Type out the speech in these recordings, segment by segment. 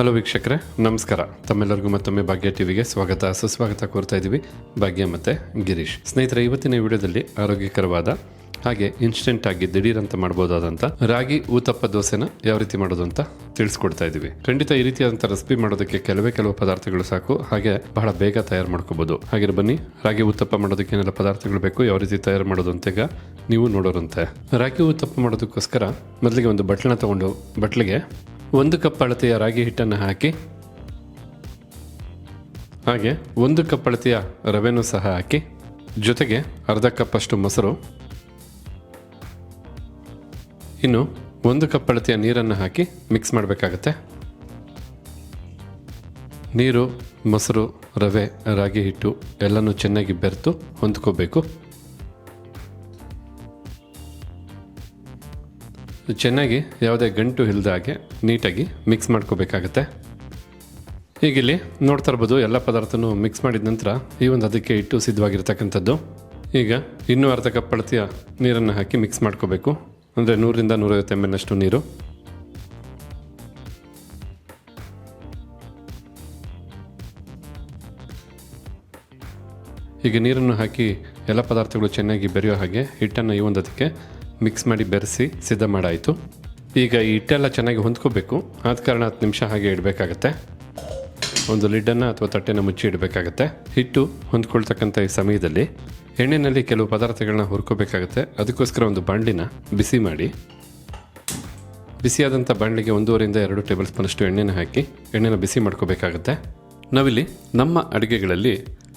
Hello ವೀಕ್ಷಕರೇ, ನಮಸ್ಕಾರ. ತಮ್ಮೆಲ್ಲರಿಗೂ ಮತ್ತೊಮ್ಮೆ ಭಾಗ್ಯ ಟಿವಿಗೆ ಸ್ವಾಗತ. ಸುಸ್ವಾಗತ ಕೋರ್ತಾ ಇದ್ದೀವಿ ಭಾಗ್ಯ ಮತ್ತು ಗಿರೀಶ್. ಸ್ನೇಹಿತರೆ, ಇವತ್ತಿನ ವಿಡಿಯೋದಲ್ಲಿ ಆರೋಗ್ಯಕರವಾದ ಹಾಗೆ ಇನ್ಸ್ಟೆಂಟ್ ಆಗಿ ದಿಢೀರಂತ ಅಂತ ಮಾಡ್ಬೋದಾದಂಥ ರಾಗಿ, ಊತಪ್ಪ ದೋಸೆನ ಯಾವ ರೀತಿ ಮಾಡೋದು ಅಂತ ತಿಳಿಸ್ಕೊಡ್ತಾ ಇದ್ದೀವಿ. ಖಂಡಿತ ಈ ರೀತಿಯಾದಂಥ ರೆಸಿಪಿ ಮಾಡೋದಕ್ಕೆ ಕೆಲವೇ ಕೆಲವು ಪದಾರ್ಥಗಳು ಸಾಕು. ಹಾಗೆ ಬಹಳ ಬೇಗ ತಯಾರು ಮಾಡ್ಕೋಬಹುದು ಹಾಗೆ ಬನ್ನಿ, ರಾಗಿ, ಊತಪ್ಪ ಮಾಡೋದಕ್ಕೆ ಏನೆಲ್ಲ ಪದಾರ್ಥಗಳು ಬೇಕು, ಯಾವ ರೀತಿ ತಯಾರು ಮಾಡೋದು ಅಂತ ಈಗ ನೀವು ನೋಡೋರಂತೆ. ರಾಗಿ, ಊತಪ್ಪ ಮಾಡೋದಕ್ಕೋಸ್ಕರ ಮೊದಲಿಗೆ ಒಂದು ಬಟ್ಲನ್ನ ತಗೊಂಡು, ಬಟ್ಲಿಗೆ ಒಂದು ಕಪ್ ಅಳತೆಯ ರಾಗಿ ಹಿಟ್ಟನ್ನು ಹಾಕಿ, ಹಾಗೆ ಒಂದು ಕಪ್ ಅಳತೆಯ ರವೆನೂ ಸಹ ಹಾಕಿ, ಜೊತೆಗೆ ಅರ್ಧ ಕಪ್ಪಷ್ಟು ಮೊಸರು, ಇನ್ನು ಒಂದು ಕಪ್ ಅಳತೆಯ ನೀರನ್ನು ಹಾಕಿ ಮಿಕ್ಸ್ ಮಾಡಬೇಕಾಗತ್ತೆ. ನೀರು, ಮೊಸರು, ರವೆ, ರಾಗಿ ಹಿಟ್ಟು ಎಲ್ಲನೂ ಚೆನ್ನಾಗಿ ಬೆರೆತು ಹೊಂದ್ಕೋಬೇಕು. ಚೆನ್ನಾಗಿ ಯಾವುದೇ ಗಂಟು ಇಲ್ಲದ ಹಾಗೆ ನೀಟಾಗಿ ಮಿಕ್ಸ್ ಮಾಡ್ಕೋಬೇಕಾಗತ್ತೆ. ಈಗ ಇಲ್ಲಿ ನೋಡ್ತಾ ಇರ್ಬೋದು ಎಲ್ಲ ಪದಾರ್ಥನೂ ಮಿಕ್ಸ್ ಮಾಡಿದ ನಂತರ ಈ ಒಂದು ಅದಕ್ಕೆ ಇಟ್ಟು ಸಿದ್ಧವಾಗಿರ್ತಕ್ಕಂಥದ್ದು. ಈಗ ಇನ್ನೂ ಅರ್ಧ ಕಪ್ ಅಳತೆಯ ನೀರನ್ನು ಹಾಕಿ ಮಿಕ್ಸ್ ಮಾಡ್ಕೋಬೇಕು. ಅಂದರೆ ನೂರಿಂದ ನೂರೈವತ್ತು ಎಂ ಎಲ್ನಷ್ಟು ನೀರು. ಈಗ ನೀರನ್ನು ಹಾಕಿ ಎಲ್ಲ ಪದಾರ್ಥಗಳು ಚೆನ್ನಾಗಿ ಬೆರೆಯೋ ಹಾಗೆ ಹಿಟ್ಟನ್ನು ಈ ಒಂದು ಅದಕ್ಕೆ ಮಿಕ್ಸ್ ಮಾಡಿ ಬೆರೆಸಿ ಸಿದ್ಧ ಮಾಡಾಯಿತು. ಈಗ ಈ ಹಿಟ್ಟೆಲ್ಲ ಚೆನ್ನಾಗಿ ಹೊಂದ್ಕೋಬೇಕು. ಆದ ಕಾರಣ ಹತ್ತು ನಿಮಿಷ ಹಾಗೆ ಇಡಬೇಕಾಗತ್ತೆ. ಒಂದು ಲಿಡ್ಡನ್ನು ಅಥವಾ ತಟ್ಟೆನ ಮುಚ್ಚಿ ಇಡಬೇಕಾಗತ್ತೆ. ಹಿಟ್ಟು ಹೊಂದ್ಕೊಳ್ತಕ್ಕಂಥ ಈ ಸಮಯದಲ್ಲಿ ಎಣ್ಣೆಯಲ್ಲಿ ಕೆಲವು ಪದಾರ್ಥಗಳನ್ನ ಹುರ್ಕೋಬೇಕಾಗತ್ತೆ. ಅದಕ್ಕೋಸ್ಕರ ಒಂದು ಬಾಂಡಿನ ಬಿಸಿ ಮಾಡಿ. ಬಿಸಿಯಾದಂಥ ಬಾಣಲಿಗೆ ಒಂದೂವರೆಯಿಂದ ಎರಡು ಟೇಬಲ್ ಸ್ಪೂನಷ್ಟು ಎಣ್ಣೆನ ಹಾಕಿ ಎಣ್ಣೆನ ಬಿಸಿ ಮಾಡ್ಕೋಬೇಕಾಗತ್ತೆ. ನಾವಿಲ್ಲಿ ನಮ್ಮ ಅಡುಗೆಗಳಲ್ಲಿ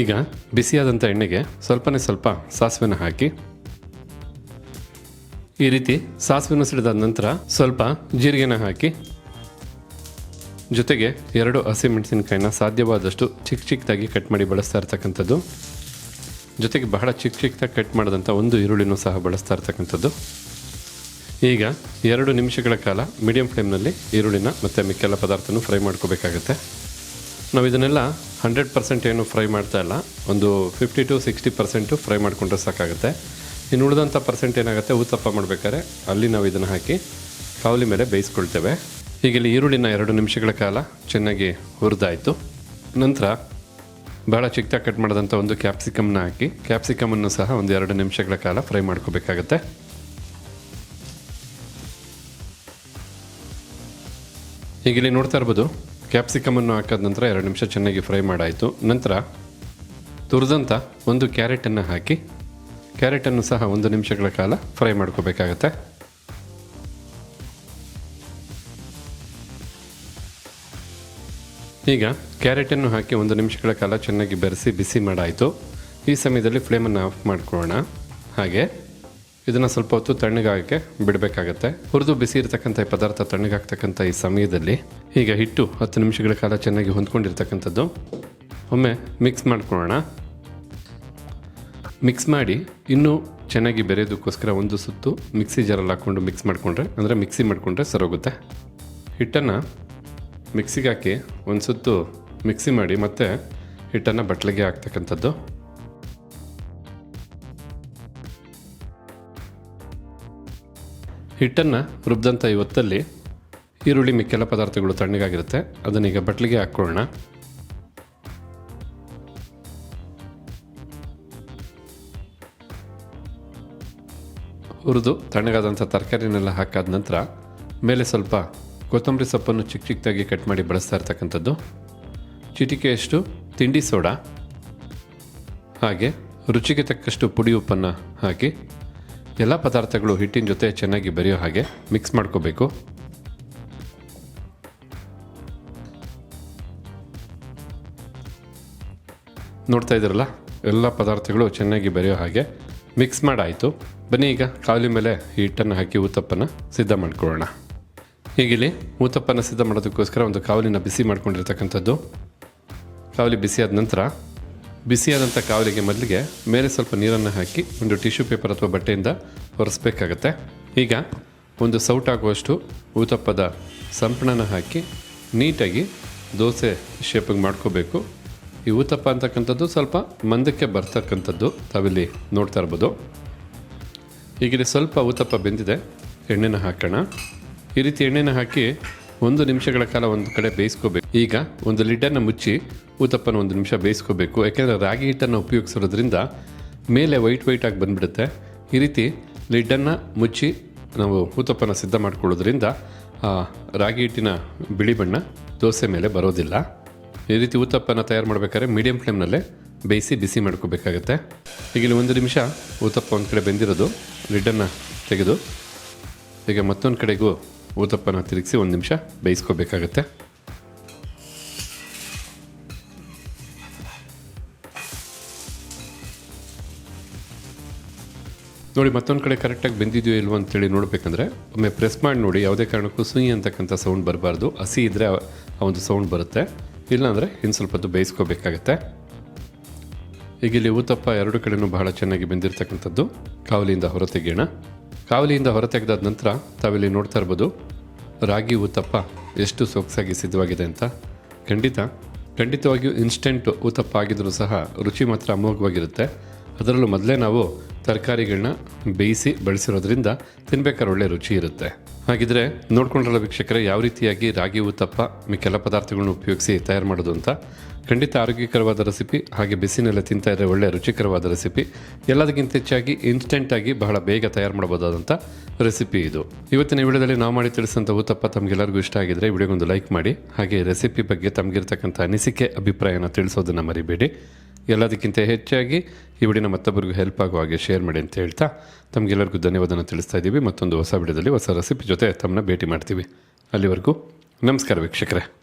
ಈಗ ಬಿಸಿಯಾದಂಥ ಎಣ್ಣೆಗೆ ಸ್ವಲ್ಪನೇ ಸ್ವಲ್ಪ ಸಾಸಿವೆನ ಹಾಕಿ. ಈ ರೀತಿ ಸಾಸಿವೆನ ಸಿಡಿದಾದ ನಂತರ ಸ್ವಲ್ಪ ಜೀರಿಗೆನ ಹಾಕಿ. ಜೊತೆಗೆ ಎರಡು ಹಸಿಮೆಣಸಿನಕಾಯಿನ ಸಾಧ್ಯವಾದಷ್ಟು ಚಿಕ್ಕ ಚಿಕ್ಕದಾಗಿ ಕಟ್ ಮಾಡಿ ಬಳಸ್ತಾ ಇರ್ತಕ್ಕಂಥದ್ದು. ಜೊತೆಗೆ ಬಹಳ ಚಿಕ್ಕ ಚಿಕ್ಕದಾಗಿ ಕಟ್ ಮಾಡಿದಂಥ ಒಂದು ಈರುಳ್ಳಿನೂ ಸಹ ಬಳಸ್ತಾ ಇರ್ತಕ್ಕಂಥದ್ದು. ಈಗ ಎರಡು ನಿಮಿಷಗಳ ಕಾಲ ಮೀಡಿಯಂ ಫ್ಲೇಮ್ನಲ್ಲಿ ಈರುಳ್ಳಿನ ಮತ್ತು ಮಿಕ್ಕೆಲ್ಲ ಪದಾರ್ಥನೂ ಫ್ರೈ ಮಾಡ್ಕೋಬೇಕಾಗತ್ತೆ. ನಾವು ಇದನ್ನೆಲ್ಲ ಹಂಡ್ರೆಡ್ ಪರ್ಸೆಂಟ್ ಏನು ಫ್ರೈ ಮಾಡ್ತಾ ಇಲ್ಲ. ಒಂದು fifty to sixty percent fry ಮಾಡಿಕೊಂಡ್ರೆ ಸಾಕಾಗುತ್ತೆ. ಇನ್ನು ಉಳಿದಂಥ ಪರ್ಸೆಂಟ್ ಏನಾಗುತ್ತೆ, ಉತ್ತಪ್ಪ ಮಾಡಬೇಕಾದ್ರೆ ಅಲ್ಲಿ ನಾವು ಇದನ್ನು ಹಾಕಿ ಕಾವಲಿ ಮೇಲೆ ಬೇಯಿಸ್ಕೊಳ್ತೇವೆ. ಈಗ ಇಲ್ಲಿ ಈರುಳ್ಳಿನ ಎರಡು ನಿಮಿಷಗಳ ಕಾಲ ಚೆನ್ನಾಗಿ ಹುರಿದಾಯಿತು. ನಂತರ ಬಹಳ ಚಿಕ್ಕದಾಗಿ ಕಟ್ ಮಾಡಿದಂಥ ಒಂದು ಕ್ಯಾಪ್ಸಿಕಮ್ನ ಹಾಕಿ, ಕ್ಯಾಪ್ಸಿಕಮನ್ನು ಸಹ ಒಂದು ಎರಡು ನಿಮಿಷಗಳ ಕಾಲ ಫ್ರೈ ಮಾಡ್ಕೋಬೇಕಾಗತ್ತೆ. ಇಲ್ಲಿ ನೋಡ್ತಾ ಇರ್ಬೋದು ಕ್ಯಾಪ್ಸಿಕಮನ್ನು ಹಾಕಿದ ನಂತರ ಎರಡು ನಿಮಿಷ ಚೆನ್ನಾಗಿ ಫ್ರೈ ಮಾಡಾಯಿತು. ನಂತರ ತುರಿದಂಥ ಒಂದು ಕ್ಯಾರೆಟನ್ನು ಹಾಕಿ ಕ್ಯಾರೆಟನ್ನು ಸಹ ಒಂದು ನಿಮಿಷಗಳ ಕಾಲ ಫ್ರೈ ಮಾಡ್ಕೋಬೇಕಾಗತ್ತೆ. ಈಗ ಕ್ಯಾರೆಟನ್ನು ಹಾಕಿ ಒಂದು ನಿಮಿಷಗಳ ಕಾಲ ಚೆನ್ನಾಗಿ ಬೆರೆಸಿ ಬಿಸಿ ಮಾಡಾಯಿತು. ಈ ಸಮಯದಲ್ಲಿ ಫ್ಲೇಮನ್ನು ಆಫ್ ಮಾಡ್ಕೊಳ್ಳೋಣ. ಹಾಗೆ ಇದನ್ನು ಸ್ವಲ್ಪ ಹೊತ್ತು ತಣ್ಣಗಾಗಕ್ಕೆ ಬಿಡಬೇಕಾಗತ್ತೆ. ಹುರಿದು ಬಿಸಿ ಇರತಕ್ಕಂಥ ಈ ಪದಾರ್ಥ ತಣ್ಣಗಾಗ್ತಕ್ಕಂಥ ಈ ಸಮಯದಲ್ಲಿ ಈಗ ಹಿಟ್ಟು ಹತ್ತು ನಿಮಿಷಗಳ ಕಾಲ ಚೆನ್ನಾಗಿ ಹೊಂದ್ಕೊಂಡಿರ್ತಕ್ಕಂಥದ್ದು. ಒಮ್ಮೆ ಮಿಕ್ಸ್ ಮಾಡ್ಕೊಳ್ಳೋಣ. ಮಿಕ್ಸ್ ಮಾಡಿ ಇನ್ನೂ ಚೆನ್ನಾಗಿ ಬೆರೆಯೋದಕ್ಕೋಸ್ಕರ ಒಂದು ಸುತ್ತು ಮಿಕ್ಸಿ ಜಾರಲ್ಲಿ ಹಾಕ್ಕೊಂಡು ಮಿಕ್ಸ್ ಮಾಡಿಕೊಂಡ್ರೆ, ಅಂದರೆ ಮಿಕ್ಸಿ ಮಾಡಿಕೊಂಡ್ರೆ ಸರೋಗುತ್ತೆ. ಹಿಟ್ಟನ್ನು ಮಿಕ್ಸಿಗೆ ಹಾಕಿ ಒಂದು ಸುತ್ತು ಮಿಕ್ಸಿ ಮಾಡಿ ಮತ್ತೆ ಹಿಟ್ಟನ್ನು ಬಟ್ಲಿಗೆ ಹಾಕ್ತಕ್ಕಂಥದ್ದು. ಹಿಟ್ಟನ್ನು ರುಬ್ದಂಥ ಈ ಹೊತ್ತಲ್ಲಿ ಈರುಳ್ಳಿ ಮಿಕ್ಕೆಲ್ಲ ಪದಾರ್ಥಗಳು ತಣ್ಣಗಾಗಿರುತ್ತೆ. ಅದನ್ನೀಗ ಬಟ್ಲಿಗೆ ಹಾಕ್ಕೊಳ್ಳೋಣ ಹುರಿದು ತಣ್ಣಗಾದಂಥ ತರಕಾರಿನೆಲ್ಲ ಹಾಕಾದ ನಂತರ ಮೇಲೆ ಸ್ವಲ್ಪ ಕೊತ್ತಂಬರಿ ಸೊಪ್ಪನ್ನು ಚಿಕ್ಕ ಚಿಕ್ಕದಾಗಿ ಕಟ್ ಮಾಡಿ ಬಳಸ್ತಾ ಇರ್ತಕ್ಕಂಥದ್ದು. ಚಿಟಿಕೆಯಷ್ಟು ತಿಂಡಿ ಸೋಡಾ. ಹಾಗೆ ರುಚಿಗೆ ತಕ್ಕಷ್ಟು ಪುಡಿ ಉಪ್ಪನ್ನು ಹಾಕಿ ಎಲ್ಲ ಪದಾರ್ಥಗಳು ಹಿಟ್ಟಿನ ಜೊತೆ ಚೆನ್ನಾಗಿ ಬೆರೆಯೋ ಹಾಗೆ ಮಿಕ್ಸ್ ಮಾಡ್ಕೋಬೇಕು. ನೋಡ್ತಾ ಇದ್ದೀರಲ್ಲ, ಎಲ್ಲ ಪದಾರ್ಥಗಳು ಚೆನ್ನಾಗಿ ಬೆರೆಯೋ ಹಾಗೆ ಮಿಕ್ಸ್ ಮಾಡಾಯಿತು. ಬನ್ನಿ ಈಗ ಕಾವಲಿ ಮೇಲೆ ಹಿಟ್ಟನ್ನು ಹಾಕಿ ಊತಪ್ಪನ ಸಿದ್ಧ ಮಾಡ್ಕೊಳ್ಳೋಣ. ಈಗಿಲ್ಲಿ ಊತಪ್ಪನ ಸಿದ್ಧ ಮಾಡೋದಕ್ಕೋಸ್ಕರ ಒಂದು ಕಾವಲಿನ ಬಿಸಿ ಮಾಡ್ಕೊಂಡಿರ್ತಕ್ಕಂಥದ್ದು. ಕಾವಲಿ ಬಿಸಿಯಾದ ನಂತರ ಬಿಸಿಯಾದಂಥ ಕಾವಲಿಗೆ ಮೊದಲಿಗೆ ಮೇಲೆ ಸ್ವಲ್ಪ ನೀರನ್ನು ಹಾಕಿ ಒಂದು ಟಿಶ್ಯೂ ಪೇಪರ್ ಅಥವಾ ಬಟ್ಟೆಯಿಂದ ಒರೆಸ್ಬೇಕಾಗತ್ತೆ. ಈಗ ಒಂದು ಸೌಟಾಗುವಷ್ಟು ಊತಪ್ಪದ ಸಂಪಣನ ಹಾಕಿ ನೀಟಾಗಿ ದೋಸೆ ಶೇಪಿಗೆ ಮಾಡ್ಕೋಬೇಕು. ಈ ಊತಪ್ಪ ಅಂತಕ್ಕಂಥದ್ದು ಸ್ವಲ್ಪ ಮಂದಕ್ಕೆ ಬರ್ತಕ್ಕಂಥದ್ದು ತಾವಿಲ್ಲಿ ನೋಡ್ತಾ ಇರ್ಬೋದು. ಈಗಿಲ್ಲಿ ಸ್ವಲ್ಪ ಊತಪ್ಪ ಬೆಂದಿದೆ. ಎಣ್ಣೆನ ಹಾಕೋಣ. ಈ ರೀತಿ ಎಣ್ಣೆನ ಹಾಕಿ ಒಂದು ನಿಮಿಷಗಳ ಕಾಲ ಒಂದು ಕಡೆ ಬೇಯಿಸ್ಕೋಬೇಕು. ಈಗ ಒಂದು ಲಿಡ್ಡನ್ನು ಮುಚ್ಚಿ ಊತಪ್ಪನ ಒಂದು ನಿಮಿಷ ಬೇಯಿಸ್ಕೋಬೇಕು. ಯಾಕೆಂದರೆ ರಾಗಿ ಹಿಟ್ಟನ್ನು ಉಪಯೋಗಿಸೋದ್ರಿಂದ ಮೇಲೆ ವೈಟ್ ವೈಟ್ ಆಗಿ ಬಂದ್ಬಿಡುತ್ತೆ. ಈ ರೀತಿ ಲಿಡ್ಡನ್ನು ಮುಚ್ಚಿ ನಾವು ಊತಪ್ಪನ ಸಿದ್ಧ ಮಾಡ್ಕೊಳ್ಳೋದ್ರಿಂದ ರಾಗಿ ಹಿಟ್ಟಿನ ಬಿಳಿ ಬಣ್ಣ ದೋಸೆ ಮೇಲೆ ಬರೋದಿಲ್ಲ. ಈ ರೀತಿ ಊತಪ್ಪನ ತಯಾರು ಮಾಡಬೇಕಾದ್ರೆ ಮೀಡಿಯಂ ಫ್ಲೇಮ್ನಲ್ಲೇ ಬೇಯಿಸಿ ಬಿಸಿ ಮಾಡ್ಕೋಬೇಕಾಗತ್ತೆ. ಈಗ ಒಂದು ನಿಮಿಷ ಊತಪ್ಪ ಒಂದು ಕಡೆ ಬೆಂದಿರೋದು ಲಿಡ್ಡನ್ನು ತೆಗೆದು, ಈಗ ಮತ್ತೊಂದು ಕಡೆಗೂ ಊತಪ್ಪನ ತಿರುಗಿಸಿ ಒಂದು ನಿಮಿಷ ಬೇಯಿಸ್ಕೋಬೇಕಾಗತ್ತೆ ನೋಡಿ, ಮತ್ತೊಂದು ಕಡೆ ಕರೆಕ್ಟಾಗಿ ಬೆಂದಿದೆಯೋ ಇಲ್ವೋ ಅಂತೇಳಿ ನೋಡಬೇಕಂದ್ರೆ, ಒಮ್ಮೆ ಪ್ರೆಸ್ ಮಾಡಿ ನೋಡಿ, ಯಾವುದೇ ಕಾರಣಕ್ಕೂ ಸುಯಿ ಅಂತಕ್ಕಂಥ ಸೌಂಡ್ ಬರಬಾರ್ದು. ಹಸಿ ಇದ್ದರೆ ಆ ಒಂದು ಸೌಂಡ್ ಬರುತ್ತೆ. ಇಲ್ಲಾಂದರೆ ಇನ್ನು ಸ್ವಲ್ಪ ಹೊತ್ತು ಬೇಯಿಸ್ಕೋಬೇಕಾಗತ್ತೆ. ಈಗ ಇಲ್ಲಿ ಊತಪ್ಪ ಎರಡು ಕಡೆನೂ ಬಹಳ ಚೆನ್ನಾಗಿ ಬೆಂದಿರ್ತಕ್ಕಂಥದ್ದು. ಕಾವಲಿಯಿಂದ ಹೊರತೆಗೆಯೋಣ. ಕಾವಲಿಯಿಂದ ಹೊರತೆಗೆದಾದ ನಂತರ ತಾವಿಲ್ಲಿ ನೋಡ್ತಾ ಇರ್ಬೋದು, ರಾಗಿ ಉತ್ತಪ್ಪ ಎಷ್ಟು ಸೊಗಸಾಗಿ ಸಿದ್ಧವಾಗಿದೆ ಅಂತ. ಖಂಡಿತ, ಖಂಡಿತವಾಗಿಯೂ ಇನ್ಸ್ಟೆಂಟ್ ಉತ್ತಪ್ಪ ಆಗಿದ್ದರೂ ಸಹ ರುಚಿ ಮಾತ್ರ ಅಮೋಘವಾಗಿರುತ್ತೆ. ಅದರಲ್ಲೂ ಮೊದಲೇ ನಾವು ತರಕಾರಿಗಳನ್ನ ಬೇಯಿಸಿ ಬಳಸಿರೋದ್ರಿಂದ ತಿನ್ಬೇಕಾದ್ರೆ ಒಳ್ಳೆ ರುಚಿ ಇರುತ್ತೆ. ಹಾಗಿದ್ರೆ ನೋಡ್ಕೊಂಡ್ರಲ್ಲ ವೀಕ್ಷಕರೇ, ಯಾವ ರೀತಿಯಾಗಿ ರಾಗಿ ಉತ್ತಪ್ಪ ಮಿಕ್ಕೆಲ್ಲ ಪದಾರ್ಥಗಳನ್ನ ಉಪಯೋಗಿಸಿ ತಯಾರು ಮಾಡೋದು ಅಂತ. ಖಂಡಿತ ಆರೋಗ್ಯಕರವಾದ ರೆಸಿಪಿ, ಹಾಗೆ ಬಿಸಿನೆಲ್ಲ ತಿಂತಾ ಇದ್ರೆ ಒಳ್ಳೆ ರುಚಿಕರವಾದ ರೆಸಿಪಿ. ಎಲ್ಲದಕ್ಕಿಂತ ಹೆಚ್ಚಾಗಿ ಇನ್ಸ್ಟೆಂಟಾಗಿ ಬಹಳ ಬೇಗ ತಯಾರು ಮಾಡಬಹುದಾದಂಥ ರೆಸಿಪಿ ಇದು. ಇವತ್ತಿನ ವಿಡಿಯೋದಲ್ಲಿ ನಾವು ಮಾಡಿ ತಿಳಿಸಿದಂಥ ಉತ್ತಪ್ಪ ತಮಗೆಲ್ಲರಿಗೂ ಇಷ್ಟ ಆಗಿದ್ರೆ ವಿಡಿಯೋಗೊಂದು ಲೈಕ್ ಮಾಡಿ. ಹಾಗೆ ರೆಸಿಪಿ ಬಗ್ಗೆ ತಮಗಿರ್ತಕ್ಕಂಥ ಅನಿಸಿಕೆ, ಅಭಿಪ್ರಾಯನ ತಿಳಿಸೋದನ್ನ ಮರಿಬೇಡಿ. ಎಲ್ಲದಕ್ಕಿಂತ ಹೆಚ್ಚಾಗಿ ಈ ವಿಡಿಯೋನ ಮತ್ತೊಬ್ಬರಿಗೂ ಹೆಲ್ಪ್ ಆಗುವ ಹಾಗೆ ಶೇರ್ ಮಾಡಿ ಅಂತ ಹೇಳ್ತಾ ತಮಗೆಲ್ಲರಿಗೂ ಧನ್ಯವಾದನ ತಿಳಿಸ್ತಾ ಇದ್ದೀವಿ ಮತ್ತೊಂದು ಹೊಸ ವಿಡಿಯೋದಲ್ಲಿ ಹೊಸ ರೆಸಿಪಿ ಜೊತೆ ತಮ್ಮನ್ನ ಭೇಟಿ ಮಾಡ್ತೀವಿ. ಅಲ್ಲಿವರೆಗೂ ನಮಸ್ಕಾರ ವೀಕ್ಷಕರೇ.